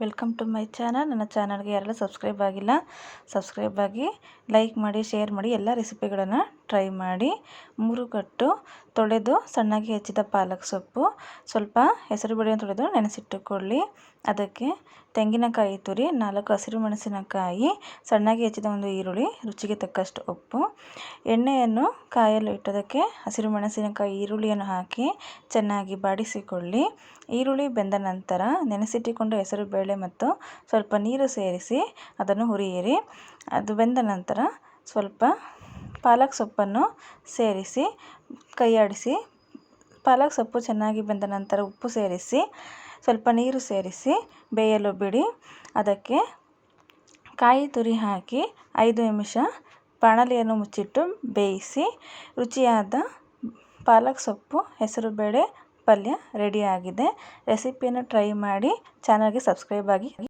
Welcome to my channel ನನ್ನ ಚಾನಲ್ಗೆ ಯಾರೆಲ್ಲ ಸಬ್ಸ್ಕ್ರೈಬ್ ಆಗಿಲ್ಲ ಸಬ್ಸ್ಕ್ರೈಬ್ ಆಗಿ ಲೈಕ್ ಮಾಡಿ ಶೇರ್ ಮಾಡಿ ಎಲ್ಲ ರೆಸಿಪಿಗಳನ್ನು ಟ್ರೈ ಮಾಡಿ ಮೂರು ಕಟ್ಟು ತೊಳೆದು ಸಣ್ಣಗೆ ಹೆಚ್ಚಿದ ಪಾಲಕ್ ಸೊಪ್ಪು, ಸ್ವಲ್ಪ ಹೆಸರು ಬೇಳೆಯನ್ನು ತೊಳೆದು ನೆನೆಸಿಟ್ಟುಕೊಳ್ಳಿ. ಅದಕ್ಕೆ ತೆಂಗಿನಕಾಯಿ ತುರಿ, ನಾಲ್ಕು ಹಸಿರು ಮೆಣಸಿನಕಾಯಿ, ಸಣ್ಣಗೆ ಹೆಚ್ಚಿದ ಒಂದು ಈರುಳ್ಳಿ, ರುಚಿಗೆ ತಕ್ಕಷ್ಟು ಉಪ್ಪು, ಎಣ್ಣೆಯನ್ನು ಕಾಯಲು ಇಟ್ಟದಕ್ಕೆ ಹಸಿರು ಮೆಣಸಿನಕಾಯಿ ಈರುಳ್ಳಿಯನ್ನು ಹಾಕಿ ಚೆನ್ನಾಗಿ ಬಾಡಿಸಿಕೊಳ್ಳಿ. ಈರುಳ್ಳಿ ಬೆಂದ ನಂತರ ನೆನೆಸಿಟ್ಟುಕೊಂಡು ಹೆಸರು ಬೇಳೆ ಮತ್ತು ಸ್ವಲ್ಪ ನೀರು ಸೇರಿಸಿ ಅದನ್ನು ಹುರಿಯಿರಿ. ಅದು ಬೆಂದ ನಂತರ ಸ್ವಲ್ಪ ಪಾಲಕ್ ಸೊಪ್ಪನ್ನು ಸೇರಿಸಿ ಕೈಯಾಡಿಸಿ ಪಾಲಕ್ ಸೊಪ್ಪು ಚೆನ್ನಾಗಿ ಬೆಂದ ನಂತರ ಉಪ್ಪು ಸೇರಿಸಿ, ಸ್ವಲ್ಪ ನೀರು ಸೇರಿಸಿ, ಬೇಯಲು ಬಿಡಿ. ಅದಕ್ಕೆ ಕಾಯಿ ತುರಿ ಹಾಕಿ ಐದು ನಿಮಿಷ ಬಾಣಲೆಯನ್ನು ಮುಚ್ಚಿಟ್ಟು ಬೇಯಿಸಿ, ರುಚಿಯಾದ ಪಾಲಕ್ ಸೊಪ್ಪು, ಹೆಸರುಬೇಳೆ ಪಲ್ಯ ರೆಡಿಯಾಗಿದೆ. ರೆಸಿಪಿಯನ್ನು ಟ್ರೈ ಮಾಡಿ, ಚಾನಲ್ಗೆ ಸಬ್ಸ್ಕ್ರೈಬ್ ಆಗಿ